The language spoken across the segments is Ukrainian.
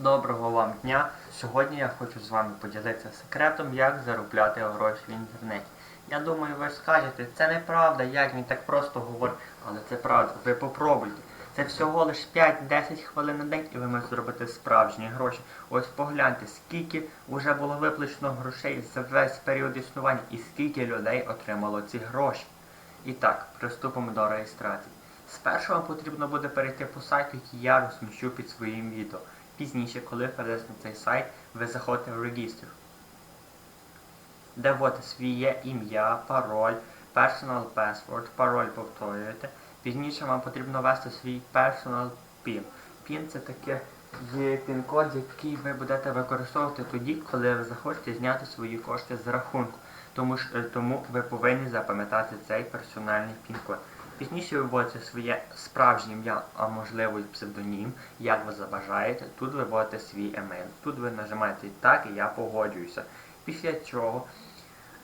Доброго вам дня! Сьогодні я хочу з вами поділитися секретом, як заробляти гроші в інтернеті. Я думаю, ви скажете, це неправда, як він так просто говорить, але це правда, ви попробуйте. Це всього лише 5-10 хвилин на день і ви можете зробити справжні гроші. Ось погляньте, скільки вже було виплачено грошей за весь період існування і скільки людей отримало ці гроші. І так, приступимо до реєстрації. Спершу вам потрібно буде перейти по сайту, який я розміщу під своїм відео. Пізніше, коли перейдете на цей сайт, ви заходите в регістр, де вводите своє ім'я, пароль, personal password, пароль повторюєте. Пізніше вам потрібно ввести свій personal PIN. PIN це таке є пін-код, який ви будете використовувати тоді, коли ви захочете зняти свої кошти з рахунку. Тому, е, тому ви повинні запам'ятати цей персональний пін-код. Пізніше ви вводите своє справжнє ім'я, а можливо і псевдонім, як ви забажаєте. Тут ви вводите свій емейл. Тут ви нажимаєте так і я погоджуюся. Після чого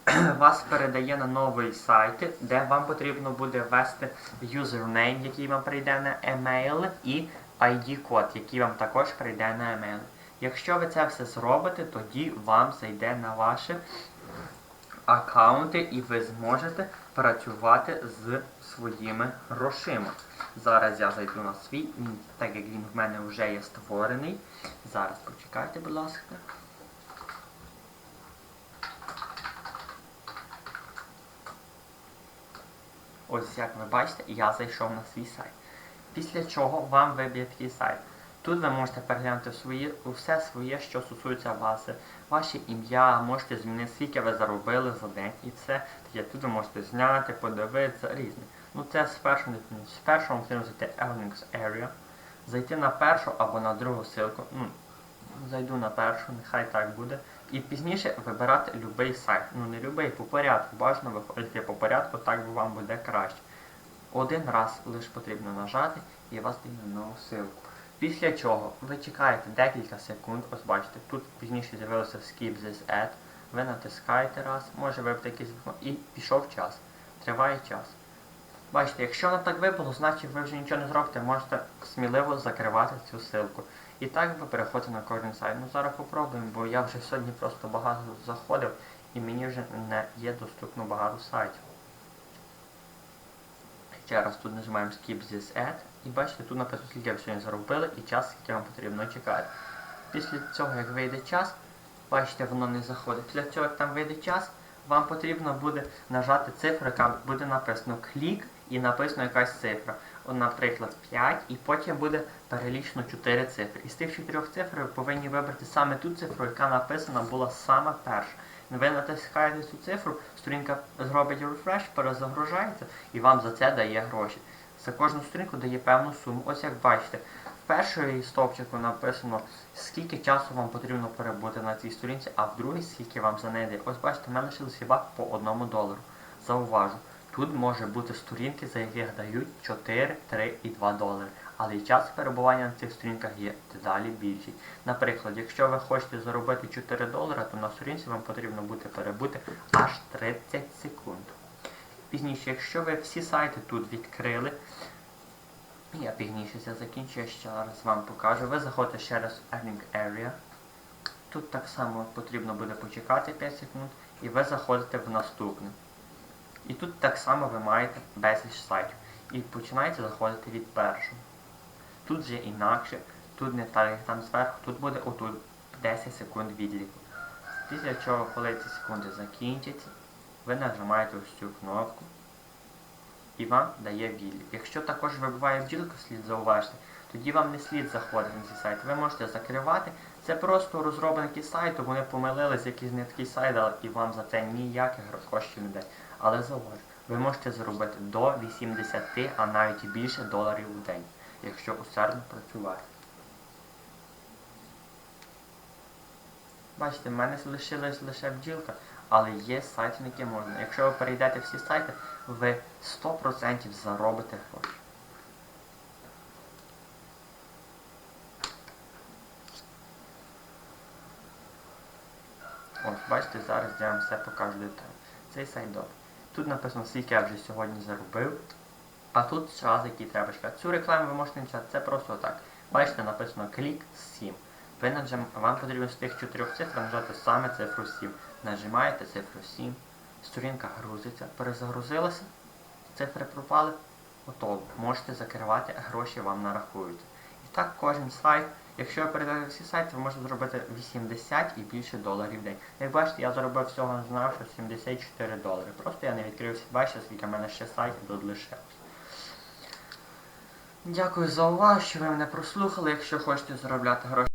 вас передає на новий сайт, де вам потрібно буде ввести юзернейм, який вам прийде на емейл, і ID-код, який вам також прийде на емейл. Якщо ви це все зробите, тоді вам зайде на ваші аккаунти і ви зможете працювати з своїми грошима. Зараз я зайду на свій, так як він в мене вже є створений. Зараз почекайте, будь ласка. Ось як ви бачите, я зайшов на свій сайт. Після чого вам виб'є такий сайт. Тут ви можете переглянути свої, все своє, що стосується вас, ваше ім'я, можете змінити, скільки ви заробили за день і все. Таке. Тут ви можете зняти, подивитися, різне. Ну це спершу, спершу вам потрібно зайти Earnings Area, зайти на першу або на другу ссылку. Ну, зайду на першу, нехай так буде. І пізніше вибирати будь-який сайт. Ну не будь-який, по порядку. Бажано виходити по порядку, так вам буде краще. Один раз лише потрібно нажати і вас дає на нову ссылку. Після чого ви чекаєте декілька секунд, ось бачите, тут пізніше з'явилося Skip this ad, ви натискаєте раз, може вибити якийсь вікно, і пішов час. Триває час. Бачите, якщо воно так випало, значить ви вже нічого не зробите, можете сміливо закривати цю ссылку. І так ви переходите на кожен сайт. Ну зараз попробуємо, бо я вже сьогодні просто багато заходив і мені вже не є доступно багато сайтів. Ще раз тут нажимаємо Skip this ad і бачите, тут написано, скільки ви сьогодні заробили і час, скільки вам потрібно чекати. Після цього, як вийде час, бачите, воно не заходить. Після цього, як там вийде час, вам потрібно буде нажати цифру, яка буде написано клік і написано якась цифра. Наприклад, 5, і потім буде перелічено 4 цифри. Із тих 4 цифр ви повинні вибрати саме ту цифру, яка написана була саме перша. Ви натискаєте цю цифру, сторінка зробить рефреш, перезагружається і вам за це дає гроші. За кожну сторінку дає певну суму. Ось як бачите, в першій стовпчику написано, скільки часу вам потрібно перебути на цій сторінці, а в другій скільки вам за неї. Ось бачите, в мене лишилось по одному долару. Зауважу. Тут може бути сторінки, за яких дають 4, 3 і 2 долари. Але і час перебування на цих сторінках є дедалі більший. Наприклад, якщо ви хочете заробити 4 долари, то на сторінці вам потрібно буде перебути аж 30 секунд. Пізніше, якщо ви всі сайти тут відкрили, я пізніше це закінчу, я ще раз вам покажу. Ви заходите ще раз в Earning Area. Тут так само потрібно буде почекати 5 секунд, і ви заходите в наступне. І тут так само ви маєте безліч сайтів. І починаєте заходити від першого. Тут вже інакше, тут не так, там зверху, тут буде отут 10 секунд відліку. Після чого, коли ці секунди закінчаться, ви нажимаєте ось цю кнопку і вам дає відлік. Якщо також вибиває бджілка, слід зауважити, тоді вам не слід заходити на ці сайти. Ви можете закривати. Це просто розробники сайту, вони помилились, якийсь не такий сайт, і вам за це ніяких коштів не дасть. Але зауважу, ви можете заробити до 80, а навіть більше доларів у день, якщо усердно працювати. Бачите, в мене лишилась лише бджілка, але є сайти, на які можна. Якщо ви перейдете всі сайти, ви 100% заробите гроші. От, бачите, зараз я вам все покажу детально. Цей сайт добре. Тут написано, скільки я вже сьогодні заробив. А тут який треба чекати. Цю рекламу ви можете не читати, це просто так. Бачите, написано клік 7. Ви наджим... Вам потрібно з тих чотирьох цифр нажати саме цифру 7. Нажимаєте цифру 7, сторінка грузиться, перезагрузилася, цифри пропали, готово. Можете закривати, гроші вам нарахують. І так кожен сайт, якщо ви передаєте всі сайти, ви можете зробити 80 і більше доларів в день. Як бачите, я заробив всього не знав, що 74 долари. Просто я не відкрився. Бачите, скільки в мене ще сайтів тут лишилось. Дякую за увагу, що ви мене прослухали. Якщо хочете заробляти гроші.